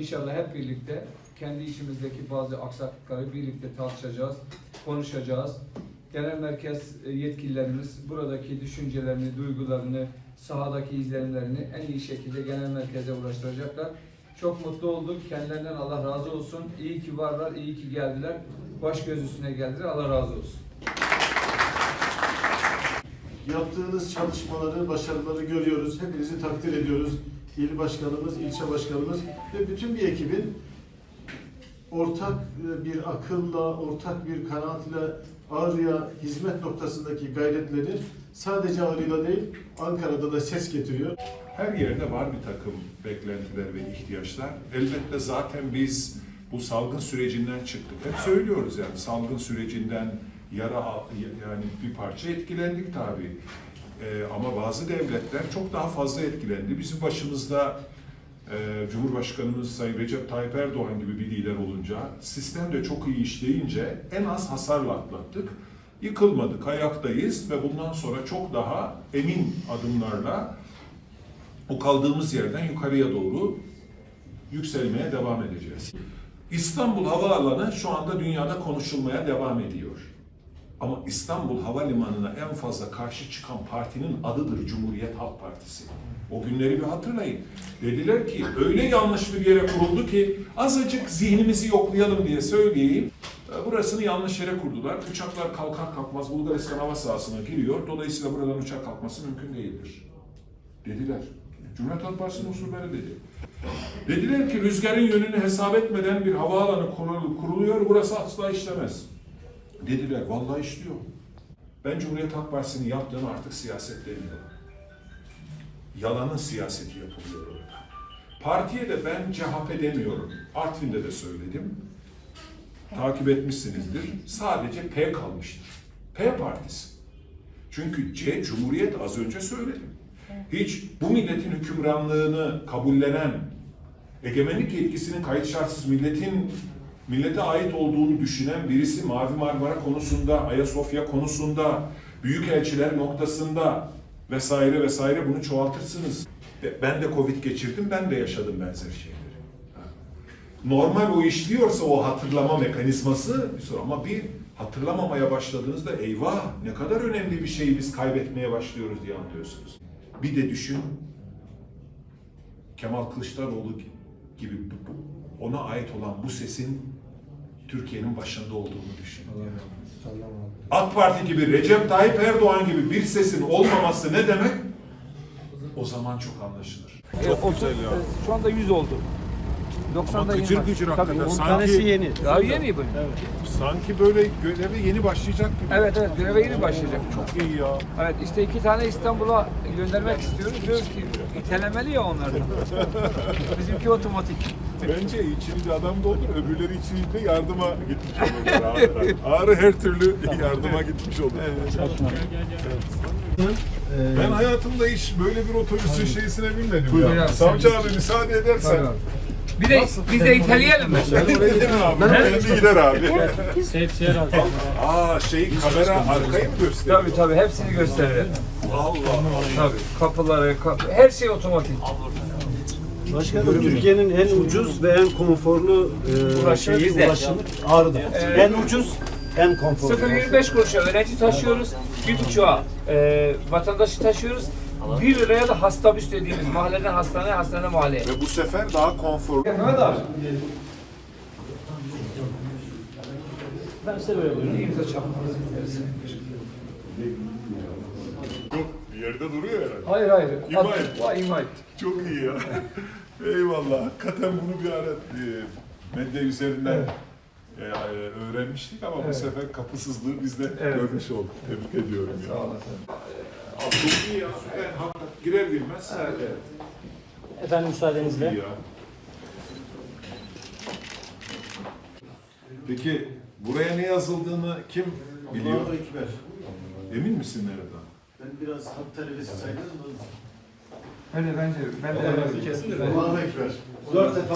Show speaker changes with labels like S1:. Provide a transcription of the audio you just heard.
S1: İnşallah hep birlikte kendi içimizdeki bazı aksaklıkları birlikte tartışacağız, konuşacağız. Genel merkez e, yetkililerimiz buradaki düşüncelerini, duygularını, sahadaki izlenimlerini en iyi şekilde genel merkeze ulaştıracaklar. Çok mutlu olduk. Kendilerinden Allah razı olsun. İyi ki varlar, iyi ki geldiler. Baş göz üstüne geldiler. Allah razı olsun.
S2: Yaptığınız çalışmaları, başarıları görüyoruz. Hepinizi takdir ediyoruz. İl başkanımız, ilçe başkanımız ve bütün bir ekibin ortak e, bir akılla, ortak bir kanaatle Ağrı'ya hizmet noktasındaki gayretleri sadece Ağrı'yla değil, Ankara'da da ses getiriyor.
S3: Her yerde var bir takım beklentiler ve ihtiyaçlar. Elbette zaten biz bu salgın sürecinden çıktık. Hep söylüyoruz yani salgın sürecinden yara yani bir parça etkilendik tabii. Ee, ama bazı devletler çok daha fazla etkilendi. Bizim başımızda e, Cumhurbaşkanımız Sayın Recep Tayyip Erdoğan gibi bir lider olunca, sistem de çok iyi işleyince en az hasarla atlattık. Yıkılmadık, ayaktayız ve bundan sonra çok daha emin adımlarla o kaldığımız yerden yukarıya doğru yükselmeye devam edeceğiz. İstanbul Havaalanı şu anda dünyada konuşulmaya devam ediyor. Ama İstanbul Havalimanı'na en fazla karşı çıkan partinin adıdır Cumhuriyet Halk Partisi. O günleri bir hatırlayın. Dediler ki öyle yanlış bir yere kuruldu ki azıcık zihnimizi yoklayalım diye söyleyeyim. E, Burasını yanlış yere kurdular. Uçaklar kalkar kalkmaz Bulgaristan hava sahasına giriyor. Dolayısıyla buradan uçak kalkması mümkün değildir. Dediler. Cumhuriyet Halk Partisi'nin usulleri dedi. Dediler ki rüzgarın yönünü hesap etmeden bir havaalanı kurulu- kuruluyor, burası asla işlemez. Dediler, vallahi işliyor. Ben Cumhuriyet Halk Partisi'nin yaptığını artık siyaset demiyorum. Yalanın siyaseti yapılıyor orada. Partiye de ben CHP demiyorum. Artvin'de de söyledim. Takip etmişsinizdir. Sadece P kalmıştır. P partisi. Çünkü C Cumhuriyet az önce söyledim. Hiç bu milletin hükümranlığını kabullenen, egemenlik yetkisinin kayıt şartsız milletin millete ait olduğunu düşünen birisi Mavi Marmara konusunda, Ayasofya konusunda, büyükelçiler noktasında vesaire vesaire bunu çoğaltırsınız. Ben de Covid geçirdim, ben de yaşadım benzer şeyleri. Normal o işliyorsa o hatırlama mekanizması bir sorun. ama bir hatırlamamaya başladığınızda eyvah ne kadar önemli bir şeyi biz kaybetmeye başlıyoruz diye anlıyorsunuz. Bir de düşün Kemal Kılıçdaroğlu gibi ona ait olan bu sesin Türkiye'nin başında olduğunu düşün. AK Parti gibi Recep Tayyip Erdoğan gibi bir sesin olmaması ne demek? O zaman çok anlaşılır.
S1: Çok güzel ya. Şu anda 100 oldu. 90'da
S3: Ama gıcır gıcır hakikaten.
S1: Tabii,
S3: Sanki-
S1: tanesi yeni. Daha yeni bu.
S3: Sanki böyle göreve yeni başlayacak gibi.
S1: Evet evet göreve yeni başlayacak.
S3: Çok iyi ya.
S1: Evet işte iki tane İstanbul'a göndermek istiyoruz. Diyoruz ki itelemeli ya onlardan. Bizimki otomatik.
S3: Bence içini de adam doldur, öbürleri içini de yardıma gitmiş olurlar. Ağrı, Ağrı her türlü yardıma gitmiş olur. Ben hayatımda hiç böyle bir otobüsün şeysine binmedim ya. Savcı abi müsaade edersen.
S1: Tabii abi. Bir de biz de?
S3: Gidelim abi. Kendi gider abi.
S4: Hepsi herhalde.
S3: Aa şey kamera arkayı mı gösteriyor?
S1: Tabii tabii hepsini gösterelim.
S3: Allah Allah.
S1: Tabii kapıları, kapı, her şey otomatik.
S5: Başkanım Türkiye'nin en ucuz ve en konforlu e,
S1: Ulaşım
S5: şeyi
S1: bizde.
S5: ulaşım Ağrı'da.
S1: Ee,
S5: en ucuz, en konforlu.
S1: 0.25 kuruşa öğrenci taşıyoruz. Bir buçuğa e, vatandaşı taşıyoruz. 1 liraya da hastabüs dediğimiz mahalleden hastaneye, hastane mahalleye.
S3: Ve bu sefer daha konforlu.
S1: Mehmet abi.
S5: Ben size böyle buyurun.
S1: İmza çakması.
S3: Bir yerde duruyor herhalde.
S1: Hayır hayır.
S3: İma
S1: Adı-
S3: et.
S1: Vay ima ettik.
S3: Çok iyi ya. Eyvallah. Hakikaten bunu bir ara e, medya üzerinden e, e, öğrenmiştik ama bu sefer kapısızlığı biz de
S1: Evet.
S3: görmüş olduk. Tebrik ediyorum ya.
S1: Sağ olasın.
S3: Abi çok iyi ya. Ben hakikaten girer girmez.
S1: Evet, evet.
S4: Efendim
S3: Çok
S4: müsaadenizle.
S3: iyi ya. Peki buraya ne yazıldığını kim biliyor?
S2: Allah'a ekber.
S3: Emin misin nereden?
S2: Ben biraz hat talebesi sayılırım.
S1: Öyle bence. Ben de öyle kesin.
S2: Allah'a ekber. Dört defa